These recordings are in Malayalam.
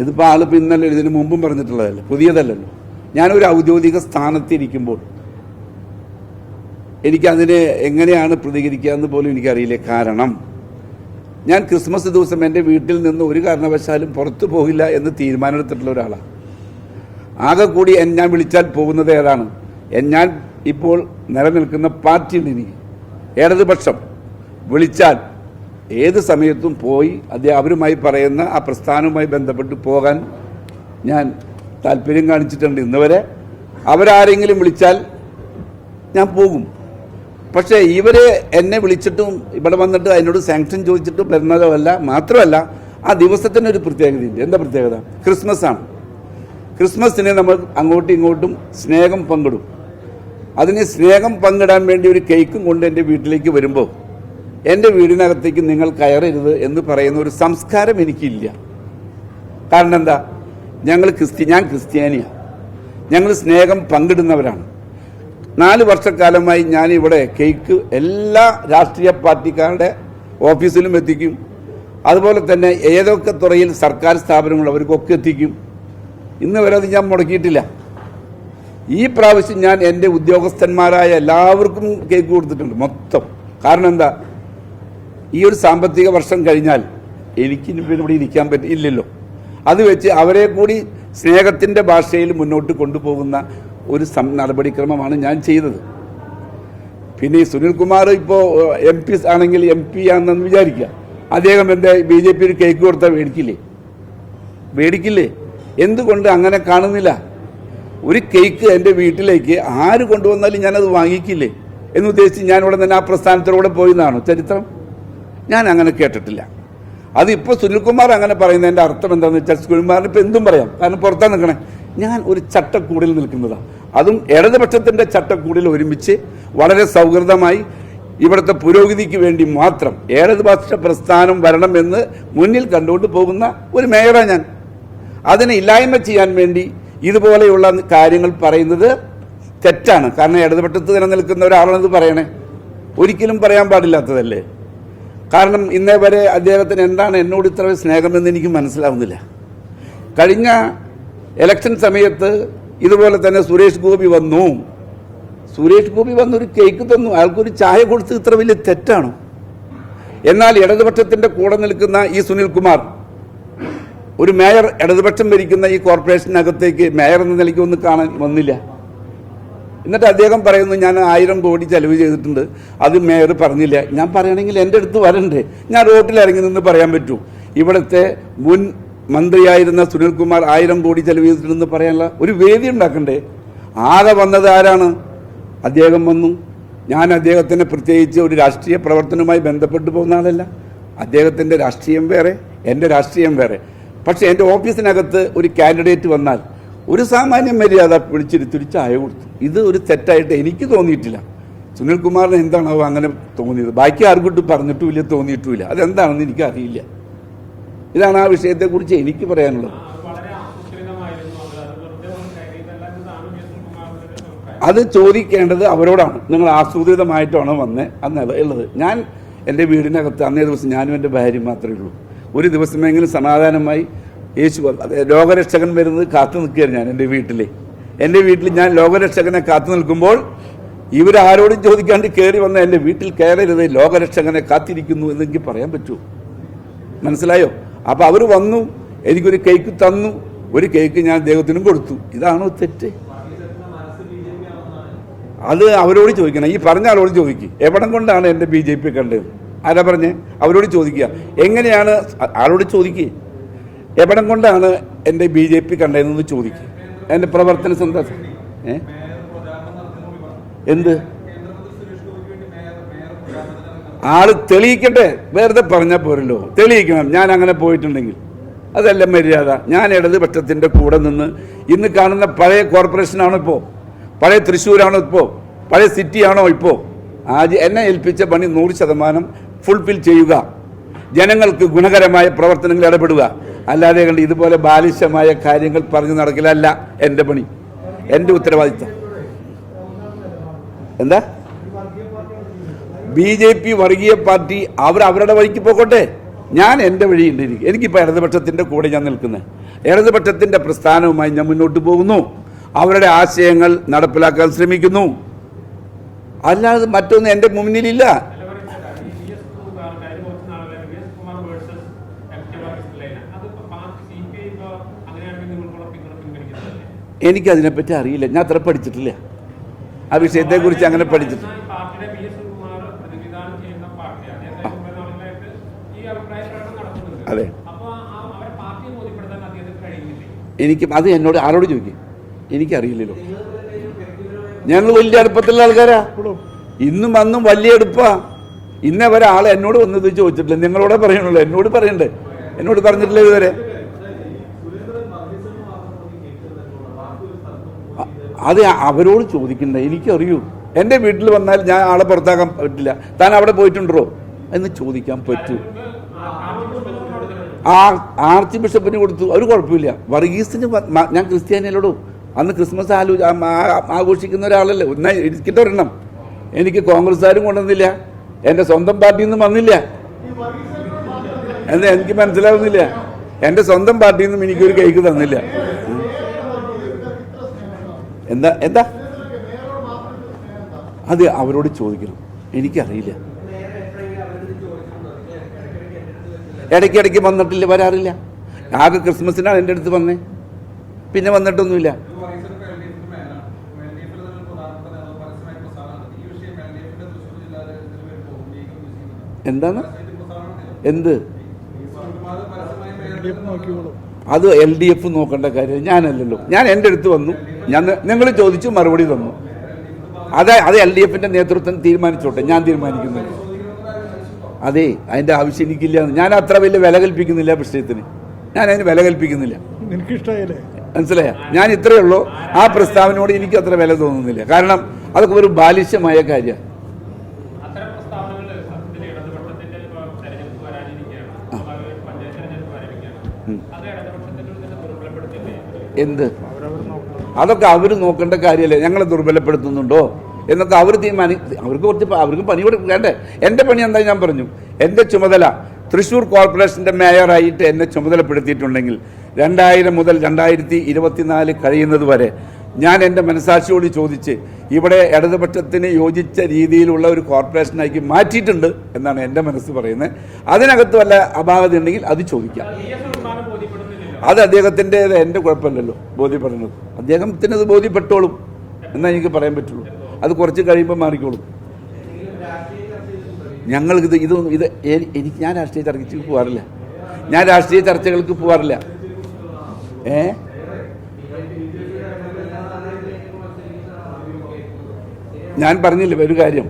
ഇതിപ്പോൾ ആളിപ്പോൾ ഇന്നലെ ഇതിന് മുമ്പും പറഞ്ഞിട്ടുള്ളതല്ലേ? പുതിയതല്ലല്ലോ. ഞാനൊരു ഔദ്യോഗിക സ്ഥാനത്തിരിക്കുമ്പോൾ എനിക്കതിന് എങ്ങനെയാണ് പ്രതികരിക്കുക എന്ന് പോലും എനിക്കറിയില്ല. കാരണം ഞാൻ ക്രിസ്മസ് ദിവസം എന്റെ വീട്ടിൽ നിന്ന് ഒരു കാരണവശാലും പുറത്തു പോകില്ല എന്ന് തീരുമാനമെടുത്തിട്ടുള്ള ഒരാളാണ് ആകെ കൂടി ഞാൻ വിളിച്ചാൽ പോകുന്നത് ഏതാണ്? ഞാൻ ഇപ്പോൾ നിലനിൽക്കുന്ന പാർട്ടിയുണ്ട് എനിക്ക് ഇടതുപക്ഷം വിളിച്ചാൽ ഏത് സമയത്തും പോയി അത് അവരുമായി പറയുന്ന ആ പ്രസ്ഥാനവുമായി ബന്ധപ്പെട്ട് പോകാൻ ഞാൻ താല്പര്യം കാണിച്ചിട്ടുണ്ട്. ഇന്ന് വരെ അവരാരെങ്കിലും വിളിച്ചാൽ ഞാൻ പോകും. പക്ഷേ ഇവർ എന്നെ വിളിച്ചിട്ടും ഇവിടെ വന്നിട്ട് അതിനോട് സാങ്ഷൻ ചോദിച്ചിട്ടും വരുന്നതല്ല മാത്രമല്ല ആ ദിവസത്തിനൊരു പ്രത്യേകതയുണ്ട്. എന്താ പ്രത്യേകത? ക്രിസ്മസ് ആണ്. ക്രിസ്മസിനെ നമ്മൾ അങ്ങോട്ടും ഇങ്ങോട്ടും സ്നേഹം പങ്കിടും. അതിന് സ്നേഹം പങ്കിടാൻ വേണ്ടി ഒരു കേക്കും കൊണ്ട് എന്റെ വീട്ടിലേക്ക് വരുമ്പോൾ എന്റെ വീടിനകത്തേക്ക് നിങ്ങൾ കയറരുത് എന്ന് പറയുന്ന ഒരു സംസ്കാരം എനിക്കില്ല. കാരണം എന്താ? ഞങ്ങൾ ക്രിസ്ത്യ ഞാൻ ക്രിസ്ത്യാനിയാണ് ഞങ്ങൾ സ്നേഹം പങ്കിടുന്നവരാണ്. നാല് വർഷക്കാലമായി ഞാൻ ഇവിടെ കേക്ക് എല്ലാ രാഷ്ട്രീയ പാർട്ടിക്കാരുടെ ഓഫീസിലും എത്തിക്കും. അതുപോലെ തന്നെ ഏതൊക്കെ തുറയിൽ സർക്കാർ സ്ഥാപനങ്ങൾ അവർക്കൊക്കെ എത്തിക്കും. ഇന്ന് വരെ അത് ഞാൻ മുടക്കിയിട്ടില്ല. ഈ പ്രാവശ്യം ഞാൻ എന്റെ ഉദ്യോഗസ്ഥന്മാരായ എല്ലാവർക്കും കേക്ക് കൊടുത്തിട്ടുണ്ട് മൊത്തം. കാരണം എന്താ? ഈ ഒരു സാമ്പത്തിക വർഷം കഴിഞ്ഞാൽ എനിക്ക് ഇവിടെ ഇരിക്കാൻ പറ്റില്ലല്ലോ അത് വെച്ച് അവരെ കൂടി സ്നേഹത്തിന്റെ ഭാഷയിൽ മുന്നോട്ട് കൊണ്ടുപോകുന്ന ഒരു നടപടിക്രമമാണ് ഞാൻ ചെയ്തത്. പിന്നെ ഈ സുനിൽകുമാർ ഇപ്പോൾ എം പി ആണെങ്കിൽ എം പി ആണെന്ന് വിചാരിക്കുക. അദ്ദേഹം എന്റെ ബി ജെ പി ഒരു കേക്ക് കൊടുത്താൽ മേടിക്കില്ലേ? മേടിക്കില്ലേ? എന്തുകൊണ്ട് അങ്ങനെ കാണുന്നില്ല? ഒരു കേക്ക് എന്റെ വീട്ടിലേക്ക് ആര് കൊണ്ടുവന്നാലും ഞാനത് വാങ്ങിക്കില്ലേ? എന്ന് ഉദ്ദേശിച്ച് ഞാൻ ഉടൻ തന്നെ ആ പ്രസ്ഥാനത്തിലൂടെ പോയെന്നാണോ ചരിത്രം? ഞാൻ അങ്ങനെ കേട്ടിട്ടില്ല. അതിപ്പോൾ സുനിൽകുമാർ അങ്ങനെ പറയുന്നതിന്റെ അർത്ഥം എന്താണെന്ന് വെച്ചാൽ സുനിൽകുമാറിന് ഇപ്പോൾ എന്തും പറയാം. കാരണം പുറത്താ നിൽക്കണേ. ഞാൻ ഒരു ചട്ടക്കൂടിൽ നിൽക്കുന്നതാണ് അതും ഇടതുപക്ഷത്തിന്റെ ചട്ടക്കൂടിൽ ഒരുമിച്ച് വളരെ സൗഹൃദമായി ഇവിടുത്തെ പുരോഗതിക്ക് വേണ്ടി മാത്രം ഇടതുപക്ഷ പ്രസ്ഥാനം വരണമെന്ന് മുന്നിൽ കണ്ടുകൊണ്ട് പോകുന്ന ഒരു മേയറാണ് ഞാൻ. അതിനെ ഇല്ലായ്മ ചെയ്യാൻ വേണ്ടി ഇതുപോലെയുള്ള കാര്യങ്ങൾ പറയുന്നത് തെറ്റാണ്. കാരണം ഇടതുപക്ഷത്ത് നിലനിൽക്കുന്ന ഒരാളാണിത് പറയണേ. ഒരിക്കലും പറയാൻ പാടില്ലാത്തതല്ലേ? കാരണം ഇന്നേ വരെ അദ്ദേഹത്തിന് എന്താണ് എന്നോട് ഇത്ര സ്നേഹമെന്ന് എനിക്ക് മനസ്സിലാവുന്നില്ല. കഴിഞ്ഞ ഇലക്ഷൻ സമയത്ത് ഇതുപോലെ തന്നെ സുരേഷ് ഗോപി വന്നു. സുരേഷ് ഗോപി വന്നൊരു കേക്ക് തന്നു. അയാൾക്കൊരു ചായ കൊടുത്ത് ഇത്ര വലിയ തെറ്റാണോ? എന്നാൽ ഇടതുപക്ഷത്തിന്റെ കൂടെ നിൽക്കുന്ന ഈ സുനിൽകുമാർ ഒരു മേയർ ഇടതുപക്ഷം ഭരിക്കുന്ന ഈ കോർപ്പറേഷനകത്തേക്ക് മേയർ എന്ന നിലയ്ക്ക് ഒന്ന് കാണാൻ വന്നില്ല. എന്നിട്ട് അദ്ദേഹം പറയുന്നു ഞാൻ ആയിരം കോടി ചെലവ് ചെയ്തിട്ടുണ്ട്. അത് മേയർ പറഞ്ഞില്ല. ഞാൻ പറയണമെങ്കിൽ എന്റെ അടുത്ത് വരണ്ടേ. ഞാൻ റോട്ടിൽ ഇറങ്ങി നിന്ന് പറയാൻ പറ്റൂ. ഇവിടുത്തെ മുൻ മന്ത്രിയായിരുന്ന സുനിൽകുമാർ ആയിരം കോടി ചെലവ് ചെയ്തിട്ടുണ്ടെന്ന് പറയാനുള്ള ഒരു വേദി ഉണ്ടാക്കണ്ടേ? ആകെ വന്നത് ആരാണ്? അദ്ദേഹം വന്നു. ഞാൻ അദ്ദേഹത്തിന് പ്രത്യേകിച്ച് ഒരു രാഷ്ട്രീയ പ്രവർത്തനവുമായി ബന്ധപ്പെട്ടു പോകുന്ന ആളല്ല. അദ്ദേഹത്തിന്റെ രാഷ്ട്രീയം വേറെ എന്റെ രാഷ്ട്രീയം വേറെ. പക്ഷേ എന്റെ ഓഫീസിനകത്ത് ഒരു കാൻഡിഡേറ്റ് വന്നാൽ ഒരു സാമാന്യ മര്യാദ പിടിച്ചിരുത്തിരി ചായ കൊടുത്തു. ഇത് ഒരു തെറ്റായിട്ട് എനിക്ക് തോന്നിയിട്ടില്ല. സുനിൽകുമാറിന് എന്താണോ അങ്ങനെ തോന്നിയത്. ബാക്കി ആർക്കും പറഞ്ഞിട്ടുമില്ല തോന്നിയിട്ടുമില്ല അതെന്താണെന്ന് എനിക്കറിയില്ല. ഇതാണ് ആ വിഷയത്തെക്കുറിച്ച് എനിക്ക് പറയാനുള്ളത്. അത് ചോദിക്കേണ്ടത് അവരോടാണ്. നിങ്ങൾ ആസൂത്രിതമായിട്ടാണ് വന്നത് അന്ന് ഉള്ളത്. ഞാൻ എന്റെ വീടിനകത്ത് അന്നേ ദിവസം ഞാനും എന്റെ ഭാര്യയും മാത്രമേ ഉള്ളൂ. ഒരു ദിവസമെങ്കിലും സമാധാനമായി യേശു ലോകരക്ഷകൻ വരുന്നത് കാത്തു നിൽക്കുകയാണ് ഞാൻ എന്റെ വീട്ടിൽ. എന്റെ വീട്ടിൽ ഞാൻ ലോകരക്ഷകനെ കാത്തു നിൽക്കുമ്പോൾ ഇവരാരോടും ചോദിക്കാണ്ട് കയറി വന്ന എന്റെ വീട്ടിൽ കയറരുത് ലോകരക്ഷകനെ കാത്തിരിക്കുന്നു എന്നെനിക്ക് പറയാൻ പറ്റുമോ മനസ്സിലായോ? അപ്പോൾ അവർ വന്നു എനിക്കൊരു കേക്ക് തന്നു ഒരു കേക്ക് ഞാൻ ദൈവത്തിനും കൊടുത്തു. ഇതാണോ തെറ്റ്? അത് അവരോട് ചോദിക്കണം. ഈ പറഞ്ഞ ആളോട് ചോദിക്കും. എവിടം കൊണ്ടാണ് എന്റെ ബി ജെ പി കണ്ടത്? ആരാ പറഞ്ഞേ? അവരോട് ചോദിക്കുക. എങ്ങനെയാണ്? ആളോട് ചോദിക്കുക എവിടം കൊണ്ടാണ് എന്റെ ബി ജെ പി കണ്ടതെന്ന് ചോദിക്കുക എന്റെ പ്രവർത്തന എന്താ ഏ? എന്ത്? ആൾ തെളിയിക്കട്ടെ. വെറുതെ പറഞ്ഞാൽ പോരല്ലോ. തെളിയിക്കണം. ഞാൻ അങ്ങനെ പോയിട്ടുണ്ടെങ്കിൽ. അതല്ല മര്യാദ. ഞാൻ ഇടതുപക്ഷത്തിന്റെ കൂടെ നിന്ന് ഇന്ന് കാണുന്ന പഴയ കോർപ്പറേഷനാണോ ഇപ്പോൾ പഴയ തൃശ്ശൂരാണോ ഇപ്പോൾ പഴയ സിറ്റിയാണോ ഇപ്പോൾ ആദ്യം എന്നെ ഏൽപ്പിച്ച പണി നൂറ് ശതമാനം ഫുൾഫിൽ ചെയ്യുക. ജനങ്ങൾക്ക് ഗുണകരമായ പ്രവർത്തനങ്ങൾ ഇടപെടുക. അല്ലാതെ കണ്ട് ഇതുപോലെ ബാലിശമായ കാര്യങ്ങൾ പറഞ്ഞു നടക്കലല്ല എന്റെ പണി. എന്റെ ഉത്തരവാദിത്തം. എന്താ? ബി ജെ പി വർഗീയ പാർട്ടി അവർ അവരുടെ വഴിക്ക് പോകട്ടെ. ഞാൻ എന്റെ വഴിയുണ്ട് എനിക്ക്. എനിക്കിപ്പോൾ ഇടതുപക്ഷത്തിന്റെ കൂടെ ഞാൻ നിൽക്കുന്നത് ഇടതുപക്ഷത്തിന്റെ പ്രസ്ഥാനവുമായി ഞാൻ മുന്നോട്ട് പോകുന്നു. അവരുടെ ആശയങ്ങൾ നടപ്പിലാക്കാൻ ശ്രമിക്കുന്നു. അല്ലാതെ മറ്റൊന്നും എന്റെ മുന്നിലില്ല. എനിക്കതിനെപ്പറ്റി അറിയില്ല. ഞാൻ അത്ര പഠിച്ചിട്ടില്ല. ആ വിഷയത്തെക്കുറിച്ച് അങ്ങനെ പഠിച്ചിട്ടില്ല അതെ. എനിക്ക് അത് എന്നോട് ആരോട് ചോദിക്കും. എനിക്കറിയില്ലല്ലോ. ഞങ്ങൾ വലിയ അടുപ്പത്തുള്ള ആൾക്കാരാ. ഇന്നും അന്നും വലിയ അടുപ്പാ. ഇന്നേ വരെ ആളെ എന്നോട് വന്നത് ചോദിച്ചിട്ടില്ല. നിങ്ങളോടെ പറയണല്ലോ എന്നോട് പറയണ്ടേ? എന്നോട് പറഞ്ഞിട്ടില്ല ഇതുവരെ. അത് അവരോട് ചോദിക്കണ്ട എനിക്കറിയൂ എന്റെ വീട്ടിൽ വന്നാൽ ഞാൻ ആളെ പുറത്താക്കാൻ പറ്റില്ല താൻ അവിടെ പോയിട്ടുണ്ടോ? എന്ന് ചോദിക്കാൻ പറ്റൂ. ആ ആർച്ച് ബിഷപ്പിന് കൊടുത്തു ഒരു കുഴപ്പമില്ല വർഗീസിന് ഞാൻ ക്രിസ്ത്യാനിയല്ലോടോ അന്ന് ക്രിസ്മസ് ആലോ ആഘോഷിക്കുന്ന ഒരാളല്ലേ ഒന്നാ ഇരിക്കട്ടെ ഒരെണ്ണം. എനിക്ക് കോൺഗ്രസ്സുകാരും കൊണ്ടുവന്നില്ല എന്റെ സ്വന്തം പാർട്ടിയിൽ നിന്നും വന്നില്ല. എന്ന് എനിക്ക് മനസ്സിലാവുന്നില്ല. എന്റെ സ്വന്തം പാർട്ടിയിൽ നിന്നും എനിക്കൊരു കേക്ക് തന്നില്ല. എന്താ എന്താ? അത് അവരോട് ചോദിക്കണം. എനിക്കറിയില്ല. ഇടയ്ക്കിടയ്ക്ക് വന്നിട്ടില്ല വരാറില്ല. ആകെ ക്രിസ്മസിനാണ് എന്റെ അടുത്ത് വന്നേ. പിന്നെ വന്നിട്ടൊന്നുമില്ല. എന്താണ്? എന്ത്? അത് എൽ ഡി എഫ് നോക്കേണ്ട കാര്യം ഞാനല്ലല്ലോ. ഞാൻ എന്റെ അടുത്ത് വന്നു. ഞാൻ നിങ്ങൾ ചോദിച്ചു മറുപടി തന്നു. അതെ അത് എൽ ഡി എഫിന്റെ നേതൃത്വം തീരുമാനിച്ചോട്ടെ. ഞാൻ തീരുമാനിക്കുന്നില്ല അതെ അതിന്റെ ആവശ്യം എനിക്കില്ല ഞാൻ അത്ര വലിയ വില കൽപ്പിക്കുന്നില്ല വിഷയത്തിന് ഞാൻ അതിന് വില കൽപ്പിക്കുന്നില്ല. നിനക്കിഷ്ടായില്ലേ? മനസ്സിലായ? ഞാൻ ഇത്രയേ ഉള്ളൂ. ആ പ്രസ്താവനയോട് എനിക്ക് അത്ര വില തോന്നുന്നില്ല. കാരണം അതൊക്കെ ഒരു ബാലിശ്യമായ കാര്യമാണ്. എന്ത്? അതൊക്കെ അവർ നോക്കേണ്ട കാര്യമല്ലേ ഞങ്ങളെ ദുർബലപ്പെടുത്തുന്നുണ്ടോ? എന്നൊക്കെ അവർ തീരുമാനി അവർക്ക് കുറച്ച് അവർക്ക് പണി വേണ്ടേ? എന്റെ പണി എന്താ ഞാൻ പറഞ്ഞു. എന്റെ ചുമതല തൃശ്ശൂർ കോർപ്പറേഷന്റെ മേയറായിട്ട് എന്നെ ചുമതലപ്പെടുത്തിയിട്ടുണ്ടെങ്കിൽ രണ്ടായിരം മുതൽ രണ്ടായിരത്തി ഇരുപത്തിനാല് കഴിയുന്നത് വരെ ഞാൻ എന്റെ മനസാക്ഷിയോട് ചോദിച്ച് ഇവിടെ ഇടതുപക്ഷത്തിന് യോജിച്ച രീതിയിലുള്ള ഒരു കോർപ്പറേഷനാക്കി മാറ്റിയിട്ടുണ്ട് എന്നാണ് എന്റെ മനസ്സ് പറയുന്നത്. അതിനകത്ത് വല്ല അപാകത ഉണ്ടെങ്കിൽ അത് ചോദിക്കാം. അത് അദ്ദേഹത്തിന്റെ എന്റെ കുഴപ്പമില്ലല്ലോ ബോധ്യപ്പെടുന്നത് അദ്ദേഹത്തിന് അത് ബോധ്യപ്പെട്ടോളും എന്നാ എനിക്ക് പറയാൻ പറ്റുള്ളൂ. അത് കുറച്ച് കഴിയുമ്പോൾ മാറിക്കോളും. ഞങ്ങൾക്ക് ഇത് ഇത് എനിക്ക് ഞാൻ രാഷ്ട്രീയ ചർച്ചയ്ക്ക് പോകാറില്ല ഞാൻ രാഷ്ട്രീയ ചർച്ചകൾക്ക് പോകാറില്ല ഏ? ഞാൻ പറഞ്ഞില്ലേ ഒരു കാര്യം.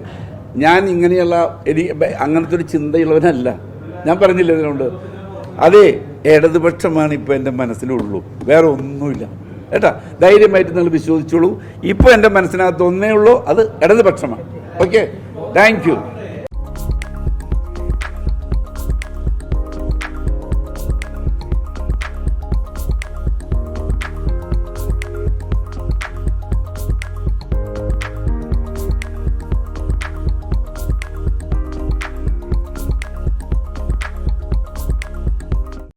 ഞാൻ ഇങ്ങനെയുള്ള എനിക്ക് അങ്ങനത്തെ ഒരു ചിന്തയുള്ളവനല്ല. ഞാൻ പറഞ്ഞില്ല ഇതിനോട്? അതെ ഇടതുപക്ഷമാണ് ഇപ്പോൾ എന്റെ മനസ്സിലുള്ളൂ. വേറെ ഒന്നുമില്ല. കേട്ടാ? ധൈര്യമായിട്ട് നിങ്ങൾ വിശ്വസിച്ചോളൂ. ഇപ്പോൾ എന്റെ മനസ്സിനകത്ത് ഒന്നേ ഉള്ളൂ അത് ഇടതുപക്ഷമാണ്. ഓക്കെ? താങ്ക്